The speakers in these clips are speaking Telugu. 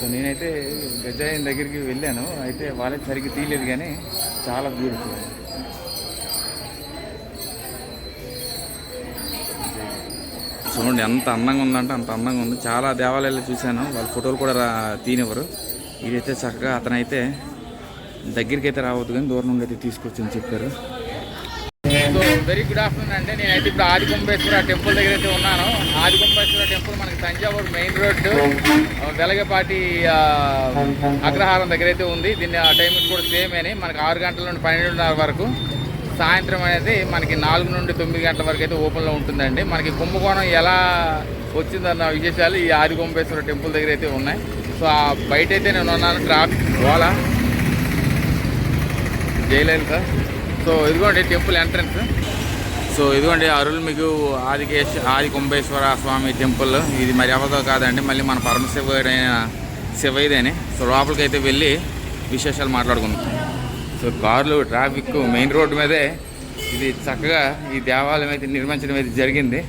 సో నేనైతే గజాయన్ దగ్గరికి వెళ్ళాను. అయితే వాళ్ళకి సరిగ్గా తీయలేదు కానీ చాలా బ్యూటిఫుల్ చూడండి ఎంత అందంగా ఉందంటే అంత అందంగా ఉంది. చాలా దేవాలయాలు చూశాను. వాళ్ళ ఫోటోలు కూడా రా తీనివ్వరు ఇదైతే చక్కగా అతనైతే దగ్గరికి అయితే రావద్దు కానీ దూరం నుండి అయితే తీసుకొచ్చని చెప్పారు. సో వెరీ గుడ్ ఆఫ్టర్నూన్ అంటే నేనైతే ఇప్పుడు ఆదికుంభేశ్వర టెంపుల్ దగ్గర అయితే ఉన్నాను. ఆదికుంభేశ్వర టెంపుల్ మనకి తంజావూరు మెయిన్ రోడ్డు వెలగపాటి అగ్రహారం దగ్గర అయితే ఉంది. దీన్ని ఆ టైం కూడా సేమ్ అని మనకి ఆరు గంటల నుండి పన్నెండున్నర వరకు. సాయంత్రం అనేది మనకి నాలుగు నుండి తొమ్మిది గంటల వరకు అయితే ఓపెన్లో ఉంటుందండి. మనకి కుంభకోణం ఎలా వచ్చిందన్న విశేషాలు ఈ ఆదికుంభేశ్వర టెంపుల్ దగ్గర అయితే ఉన్నాయి. సో ఆ బయట అయితే నేను ఉన్నాను ట్రాఫిక్ ఓలా జయలలిత. సో ఇదిగోండి టెంపుల్ ఎంట్రన్స్. సో ఇదిగోండి అరుల్ మీకు ఆదికేశ్ ఆది కుంభేశ్వర స్వామి టెంపుల్. ఇది మరి కాదండి మళ్ళీ మన పరమశివుడైన శివైదేని సో లోపలికి అయితే వెళ్ళి విశేషాలు మాట్లాడుకుందాం. సో కార్లు ట్రాఫిక్ మెయిన్ రోడ్డు మీదే ఇది చక్కగా ఈ దేవాలయం అయితే నిర్మించడం అయితే జరిగింది.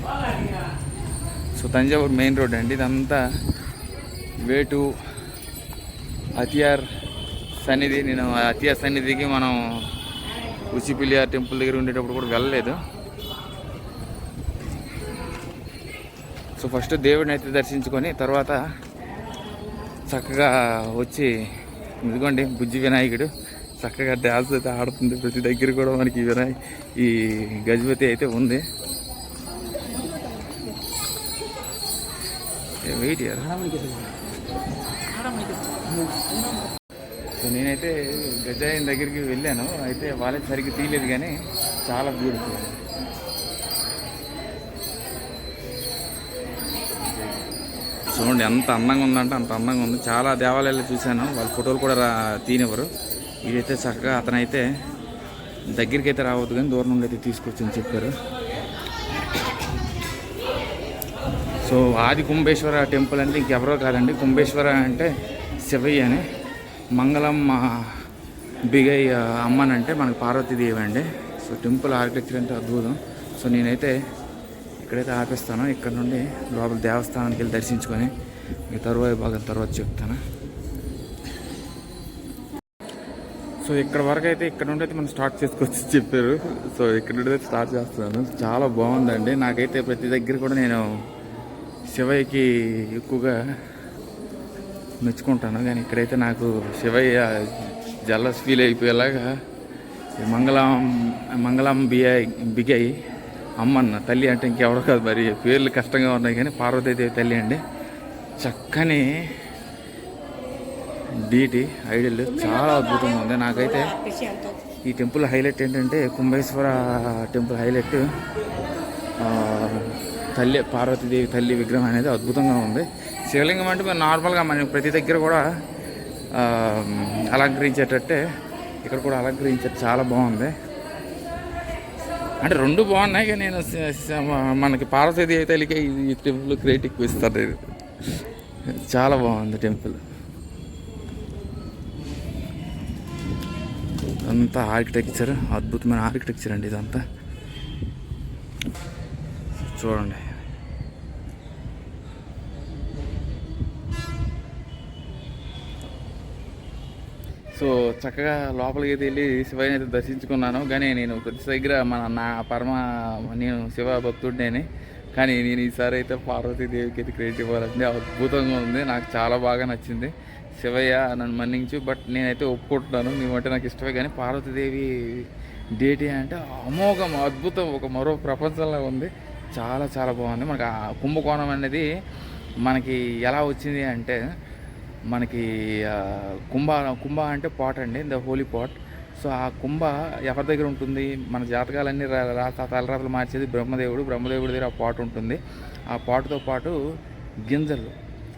సో తంజావూరు మెయిన్ రోడ్ అండి ఇదంతా వేటు అతియార్ సన్నిధి. నేను అతియార్ సన్నిధికి మనం ఉసిపిలియా టెంపుల్ దగ్గర ఉండేటప్పుడు కూడా వెళ్ళలేదు. సో ఫస్ట్ దేవుడిని అయితే దర్శించుకొని తర్వాత చక్కగా వచ్చి ఇదిగోండి బుజ్జి వినాయకుడు. చక్కగా డ్యాన్స్ అయితే ఆడుతుంది. ప్రతి దగ్గర కూడా మనకి వినాయ ఈ గజపతి అయితే ఉంది. వెయిట్ సో నేనైతే గజాయన్ దగ్గరికి వెళ్ళాను. అయితే వాళ్ళకి సరిగ్గా తీయలేదు కానీ చాలా బ్యూటిఫుల్ చూడండి ఎంత అందంగా ఉందంటే అంత అందంగా ఉంది. చాలా దేవాలయాలు చూశాను. వాళ్ళ ఫోటోలు కూడా రా తీనివ్వరు ఇదైతే చక్కగా అతనైతే దగ్గరికి అయితే రావద్దు కానీ దూరం నుండి అయితే తీసుకొచ్చని చెప్పారు. సో ఆది కుంభేశ్వర టెంపుల్ అంటే ఇంకెవరో కాదండి. కుంభేశ్వర అంటే శివయ్య అని. మంగళం బిగయ్య అమ్మనంటే మనకు పార్వతీదేవి అండి. సో టెంపుల్ ఆర్కిటెక్చర్ అంటే అద్భుతం. సో నేనైతే ఇక్కడైతే ఆపిస్తాను. ఇక్కడ నుండి లోపల దేవస్థానానికి వెళ్ళి దర్శించుకొని మీ తరువాయి భాగం తర్వాత చెప్తాను. సో ఇక్కడ వరకు అయితే ఇక్కడ నుండి అయితే మనం స్టార్ట్ చేసుకోవచ్చు చెప్పారు. సో ఇక్కడ నుండి అయితే స్టార్ట్ చేస్తున్నాను. చాలా బాగుందండి. నాకైతే ప్రతి దగ్గర కూడా నేను శివయ్యకి ఎక్కువగా మెచ్చుకుంటాను కానీ ఇక్కడైతే నాకు శివయ్య జల్లస్ ఫీల్ అయిపోయేలాగా మంగళం మంగళం బియ్య బిగై అమ్మన్న తల్లి అంటే ఇంకెవరో కాదు మరి పేర్లు కష్టంగా ఉన్నాయి కానీ పార్వతీదేవి తల్లి అండి. చక్కని డీటీ ఐడియల్ చాలా అద్భుతంగా ఉంది. నాకైతే ఈ టెంపుల్ హైలైట్ ఏంటంటే కుంభేశ్వర టెంపుల్ హైలైట్. తల్లి పార్వతీదేవి తల్లి విగ్రహం అనేది అద్భుతంగా ఉంది. శివలింగం అంటే మేము నార్మల్గా మనం ప్రతి దగ్గర కూడా అలంకరించేటట్టే ఇక్కడ కూడా అలంకరించారు. చాలా బాగుంది. అంటే రెండు బాగున్నాయి కానీ నేను మనకి స- మనకి పార్వతీదేవి తల్లికి ఈ టెంపుల్ క్రియేట్ ఎక్కువ ఇస్తారు. చాలా బాగుంది టెంపుల్ అంతా ఆర్కిటెక్చర్ అద్భుతమైన ఆర్కిటెక్చర్ అండి ఇదంతా. చూడండి. సో చక్కగా లోపలికి అయితే వెళ్ళి శివయ్యని అయితే దర్శించుకున్నాను. కానీ నేను ప్రతి దగ్గర మన నా పరమ నేను శివ భక్తుడిని కానీ నేను ఈసారి అయితే పార్వతీదేవికి అయితే క్రెడిట్ ఇవ్వాలంటే అద్భుతంగా ఉంది. నాకు చాలా బాగా నచ్చింది. శివయ్య నన్ను మన్నించు. బట్ నేనైతే ఒప్పుకుంటున్నాను. నువ్వంటే నాకు ఇష్టమే. కానీ పార్వతీదేవి డేటి అంటే అమోఘం అద్భుతం. ఒక మరో ప్రపంచంలో ఉంది. చాలా చాలా బాగుంది. మనకు ఆ కుంభకోణం అనేది మనకి ఎలా వచ్చింది అంటే మనకి కుంభ కుంభ అంటే పాట్ అండి ద హోలీ పాట్. సో ఆ కుంభ ఎవరి దగ్గర ఉంటుంది? మన జాతకాలన్నీ రా- తలరాతలు మార్చేది బ్రహ్మదేవుడు బ్రహ్మదేవుడి దగ్గర ఆ పాట ఉంటుంది. ఆ పాటుతో పాటు గింజలు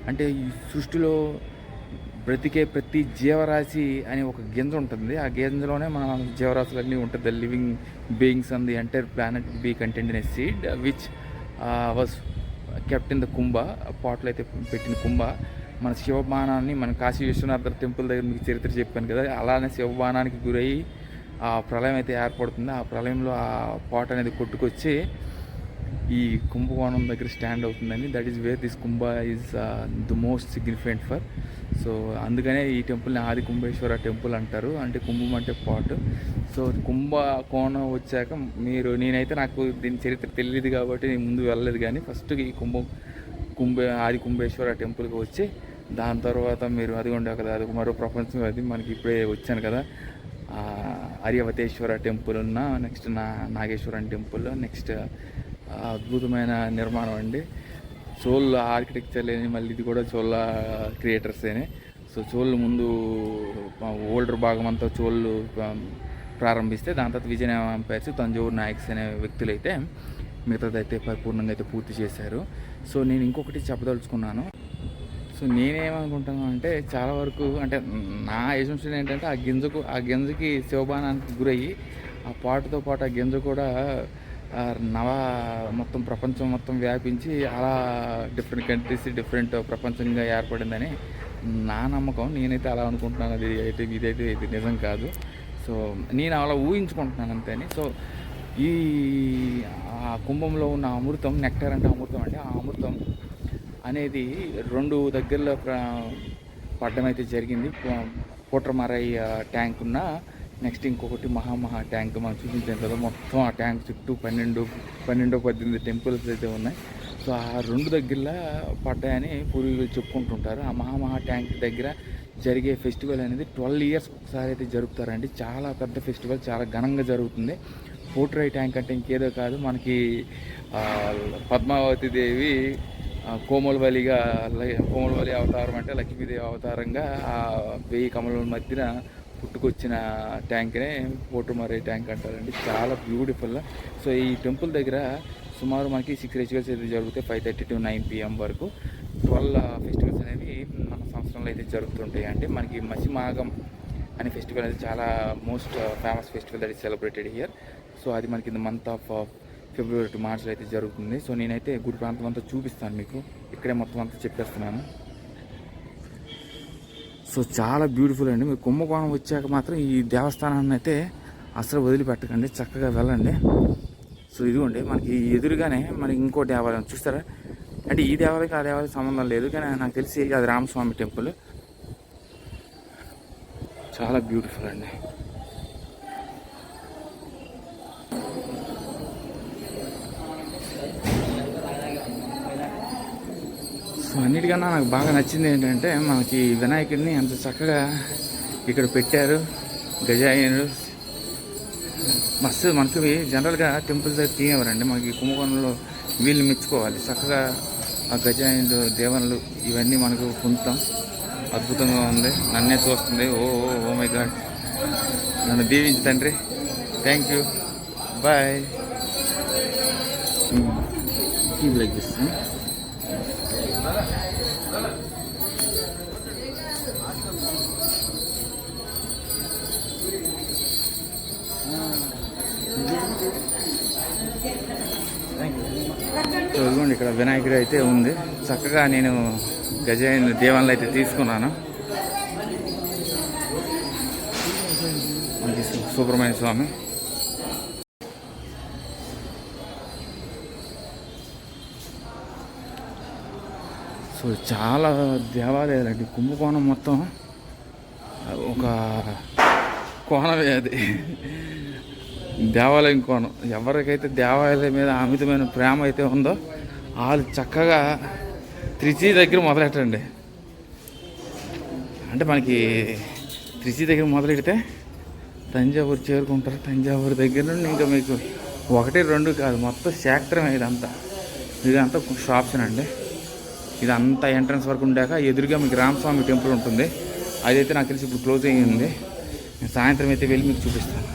అంటే ఈ సృష్టిలో బ్రతికే ప్రతి జీవరాశి అని ఒక గింజ ఉంటుంది. ఆ గింజలోనే మన జీవరాశులన్నీ ఉంటుంది. Living beings on the entire planet be content in seed which was kept in the Kumbha పాట్లో అయితే పెట్టిన కుంభ. మన శివబాణాన్ని మన కాశీ విశ్వనాథ టెంపుల్ దగ్గర మీకు చరిత్ర చెప్పాను కదా అలానే శివబాణానికి గురయ్యి ఆ ప్రళయం అయితే ఏర్పడుతుంది. ఆ ప్రళయంలో ఆ పాట అనేది కొట్టుకొచ్చి ఈ కుంభకోణం దగ్గర స్టాండ్ అవుతుందని that is where this Kumbha is the most significant for so అందుకనే ఈ టెంపుల్ని ఆది కుంభేశ్వర టెంపుల్ అంటారు. అంటే కుంభం అంటే పాట్. సో కుంభ కోణం వచ్చాక మీరు నేనైతే నాకు దీని చరిత్ర తెలియదు కాబట్టి నేను ముందు వెళ్ళలేదు కానీ ఫస్ట్ ఈ కుంభం కుంభ ఆది కుంభేశ్వర టెంపుల్కి వచ్చి దాని తర్వాత మీరు అది ఉండే కదా అది మరో ప్రపంచం అది మనకి ఇప్పుడే వచ్చాను కదా. అర్యవతేశ్వర టెంపుల్ ఉన్న నెక్స్ట్ నా నాగేశ్వరం టెంపుల్ నెక్స్ట్ అద్భుతమైన నిర్మాణం అండి. చోళ్ళ ఆర్కిటెక్చర్ లేని మళ్ళీ ఇది కూడా చోళ్ళ క్రియేటర్సేనే సో చోళ్ళు ముందు ఓల్డర్ భాగం అంతా చోళ్ళు ప్రారంభిస్తే దాని తర్వాత విజయనగరం పేర్చి తంజావూరు నాయక్స్ అనే వ్యక్తులైతే మిగతాదైతే పరిపూర్ణంగా అయితే పూర్తి చేశారు. సో నేను ఇంకొకటి చెప్పదలుచుకున్నాను. సో నేనేమనుకుంటాను అంటే చాలా వరకు అంటే నా ఎజంప్షన్ ఏంటంటే ఆ గింజకు ఆ గింజకి శివబాణానికి గురయ్యి ఆ పాటతో పాటు ఆ గింజ కూడా నవ మొత్తం ప్రపంచం మొత్తం వ్యాపించి అలా డిఫరెంట్ కంట్రీస్ డిఫరెంట్ ప్రపంచంగా ఏర్పడిందని నా నమ్మకం. నేనైతే అలా అనుకుంటున్నాను. అది అయితే ఇదైతే ఇది నిజం కాదు. సో నేను అలా ఊహించుకుంటున్నాను అంతేని సో ఈ ఆ కుంభంలో ఉన్న అమృతం నెక్టర్ అంటే అమృతం అండి. ఆ అమృతం అనేది రెండు దగ్గరలో పడ్డం అయితే జరిగింది. కోట్రమరై ట్యాంక్ ఉన్న నెక్స్ట్ ఇంకొకటి మహామహా ట్యాంక్ మనం చూపించాం కదా మొత్తం ఆ ట్యాంక్ చుట్టూ పన్నెండు పన్నెండు పద్దెనిమిది టెంపుల్స్ అయితే ఉన్నాయి. సో ఆ రెండు దగ్గరలో పడ్డాయని పూర్వీకులు చెప్పుకుంటుంటారు. ఆ మహామహా ట్యాంక్ దగ్గర జరిగే ఫెస్టివల్ అనేది ట్వెల్వ్ ఇయర్స్ ఒకసారి అయితే జరుపుతారండి. చాలా పెద్ద ఫెస్టివల్ చాలా ఘనంగా జరుగుతుంది. పోట్రై ట్యాంక్ అంటే ఇంకేదో కాదు. మనకి పద్మావతి దేవి కోమలవలిగా కోమలవలి అవతారం అంటే లక్ష్మీదేవి అవతారంగా ఆ వెయ్యి కమల మధ్యన పుట్టుకొచ్చిన ట్యాంక్నే పోటుమరే ట్యాంక్ అంటారండి. చాలా బ్యూటిఫుల్. సో ఈ టెంపుల్ దగ్గర సుమారు మనకి సిక్స్ రిచువల్స్ అయితే జరుగుతాయి. Five thirty to nine PM వరకు. ట్వెల్వ్ ఫెస్టివల్స్ అనేవి మన సంవత్సరంలో అయితే జరుగుతుంటాయి. అంటే మనకి మసిమాగం అనే ఫెస్టివల్ అనేది చాలా most famous festival that is celebrated here so అది మనకి in the month of February to మార్చ్లో అయితే జరుగుతుంది. సో నేనైతే గుడి ప్రాంతం అంతా చూపిస్తాను మీకు. ఇక్కడే మొత్తం అంతా చెప్పేస్తున్నాను. సో చాలా బ్యూటిఫుల్ అండి. మీరు కుంభకోణం వచ్చాక మాత్రం ఈ దేవస్థానాన్ని అయితే అసలు వదిలిపెట్టకండి. చక్కగా వెళ్ళండి. సో ఇదిగోండి మనకి ఎదురుగానే మనకి ఇంకో దేవాలయం చూస్తారా? అంటే ఈ దేవాలయకి ఆ దేవాలయం సంబంధం లేదు కానీ నాకు తెలిసి అది రామస్వామి టెంపుల్. చాలా బ్యూటిఫుల్ అండి. సో అన్నిటికన్నా నాకు బాగా నచ్చింది ఏంటంటే మనకి వినాయకుడిని అంత చక్కగా ఇక్కడ పెట్టారు గజాయనుడు. మస్తు మనకి జనరల్గా టెంపుల్స్ దగ్గర తీయవరండి. మనకి కుంభకోణంలో వీళ్ళు మెచ్చుకోవాలి. చక్కగా ఆ గజాయనుడు దేవనలు ఇవన్నీ మనకు పొందుతాం. అద్భుతంగా ఉంది. నన్నే చూస్తుంది. Oh oh oh my God. నన్ను దీవించి తండ్రి. Thank you. Bye. Keep like this ఇదిగోండి ఇక్కడ వినాయకుడు అయితే ఉంది. చక్కగా నేను గజైన దేవాలయం అయితే తీసుకున్నాను. సుబ్రహ్మణ్య స్వామి. సో చాలా దేవాలయాలండి కుంభకోణం మొత్తం ఒక కోణమే అది. దేవాలయం కోణం. ఎవరికైతే దేవాలయం మీద అమితమైన ప్రేమ అయితే ఉందో వాళ్ళు చక్కగా త్రిచి దగ్గర మొదలెట్టండి. అంటే మనకి త్రిచి దగ్గర మొదలెడితే తంజావూరు చేరుకుంటారు. తంజావూరు దగ్గర నుండి ఇంకా మీకు ఒకటి రెండు కాదు మొత్తం శాస్త్రమే ఇదంతా. ఇదంతా షాప్స్ అండి ఇదంతా ఎంట్రన్స్ వరకు ఉండాక ఎదురుగా మీకు రామస్వామి టెంపుల్ ఉంటుంది. అదైతే నాకు తెలిసి ఇప్పుడు క్లోజ్ అయ్యింది. నేను సాయంత్రం అయితే వెళ్ళి మీకు చూపిస్తాను.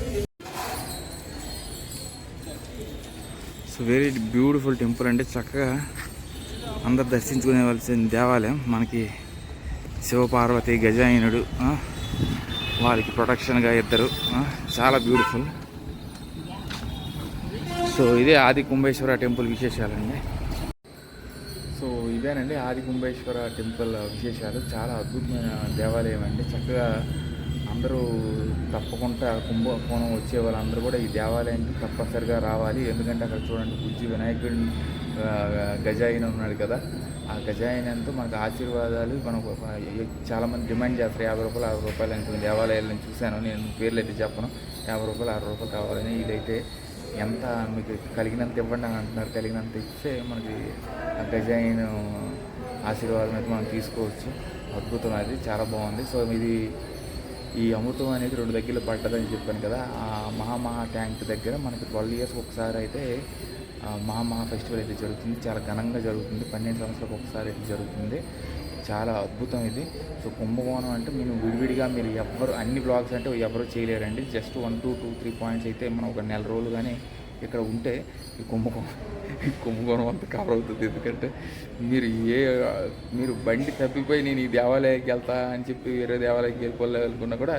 సో వెరీ బ్యూటిఫుల్ టెంపుల్ అంటే చక్కగా అందరు దర్శించుకునేవలసిన దేవాలయం. మనకి శివపార్వతి గజాయనుడు వారికి ప్రొటెక్షన్గా ఇద్దరు చాలా బ్యూటిఫుల్ సో ఇదే ఆది కుంభేశ్వర టెంపుల్ విశేషాలండి. సో ఇదేనండి ఆది కుంభేశ్వర టెంపుల్ విశేషాలు. చాలా అద్భుతమైన దేవాలయం అండి. చక్కగా అందరూ తప్పకుండా కుంభకోణం వచ్చే వాళ్ళందరూ కూడా ఈ దేవాలయానికి తప్పనిసరిగా రావాలి. ఎందుకంటే అక్కడ చూడండి బుజ్జి వినాయకుడి గజాయిన ఉన్నాడు కదా. ఆ గజాయినంతో మనకు ఆశీర్వాదాలు మనకు చాలామంది డిమాండ్ చేస్తారు. యాభై రూపాయలు అరవై రూపాయలు అనుకుని దేవాలయాలు నేను చూశాను. నేను పేర్లు అయితే చెప్పను. యాభై రూపాయలు అరవై రూపాయలు కావాలని ఇదైతే ఎంత మీకు కలిగినంత ఇవ్వండి అని అంటున్నారు. కలిగినంత ఇస్తే మనకి ఆ గజాయిన్ ఆశీర్వాదం అయితే మనం తీసుకోవచ్చు. అద్భుతం అది. చాలా బాగుంది. సో ఇది ఈ అమృతం అనేది రెండు దగ్గర పడ్డదని చెప్పాను కదా ఆ మహామహా ట్యాంక్ దగ్గర మనకి ట్వెల్వ్ ఇయర్స్ ఒకసారి అయితే మహామహా ఫెస్టివల్ అయితే జరుగుతుంది. చాలా ఘనంగా జరుగుతుంది. పన్నెండు సంవత్సరాలకు ఒకసారి అయితే జరుగుతుంది. చాలా అద్భుతం ఇది. సో కుంభకోణం అంటే మేము విడివిడిగా మీరు ఎవ్వరు అన్ని బ్లాగ్స్ అంటే ఎవరు చేయలేరండి. Just one two two three points అయితే మనం ఒక నెల రోజులు కానీ ఇక్కడ ఉంటే ఈ కుంభకోణం ఈ కుంభకోణం అంత కవర్ అవుతుంది. ఎందుకంటే మీరు ఏ మీరు బండి తప్పిపోయి నేను ఈ దేవాలయానికి వెళ్తా అని చెప్పి వేరే దేవాలయానికి వెళ్ళిపోవాలనుకున్నా కూడా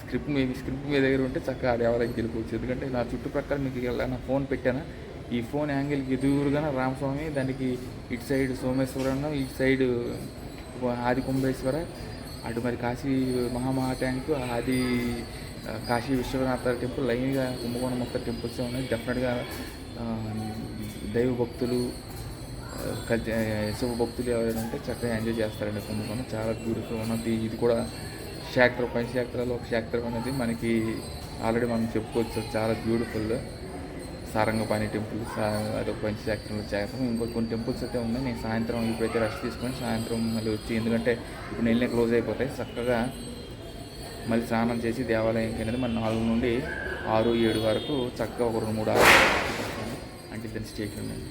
స్క్రిప్ట్ మీ స్క్రిప్ట్ మీ దగ్గర ఉంటే చక్కగా ఆ దేవాలయానికి వెళ్ళిపోవచ్చు. ఎందుకంటే నా చుట్టుప్రక్కల మీకు ఇలా నా ఫోన్ పెట్టాను? ఈ ఫోన్ యాంగిల్కి ఎదురుగానే రామస్వామి దానికి ఇటు సైడ్ సోమేశ్వరం ఇటు సైడ్ ఆది కుంభేశ్వర అటు మరి కాశీ మహామహా ట్యాంక్ ఆది కాశీ విశ్వనాథ టెంపుల్ లైన్గా కుంభకోణం మొత్తం టెంపుల్స్ ఉన్నాయి? డెఫినెట్గా దైవ భక్తులు ఆ, కల్చ- శివ భక్తులు ఎవరైనా ఉంటే చక్కగా ఎంజాయ్ చేస్తారండి కుంభకోణం. చాలా బ్యూటిఫుల్ ఉన్నది. ఇది కూడా క్షేత్ర పంచశాక్తరాలు ఒక క్షేత్రం అనేది మనకి ఆల్రెడీ మనం చెప్పుకోవచ్చు. చాలా బ్యూటిఫుల్ సారంగపాణి టెంపుల్ అదొక పంచక్షేత్రంలో చేస్తాం ఇంకో కొన్ని టెంపుల్స్ అయితే ఉన్నాయి. నేను సాయంత్రం ఇప్పుడైతే రష్ తీసుకొని సాయంత్రం మళ్ళీ వచ్చి ఎందుకంటే ఇప్పుడు నెలనే క్లోజ్ అయిపోతాయి. చక్కగా మళ్ళీ స్నానం చేసి దేవాలయంకి అనేది మన నాలుగు నుండి ఆరు ఏడు వరకు చక్కగా ఒక రెండు మూడు ఆరు అంటే దాన్ని స్టేషన్ ఉండండి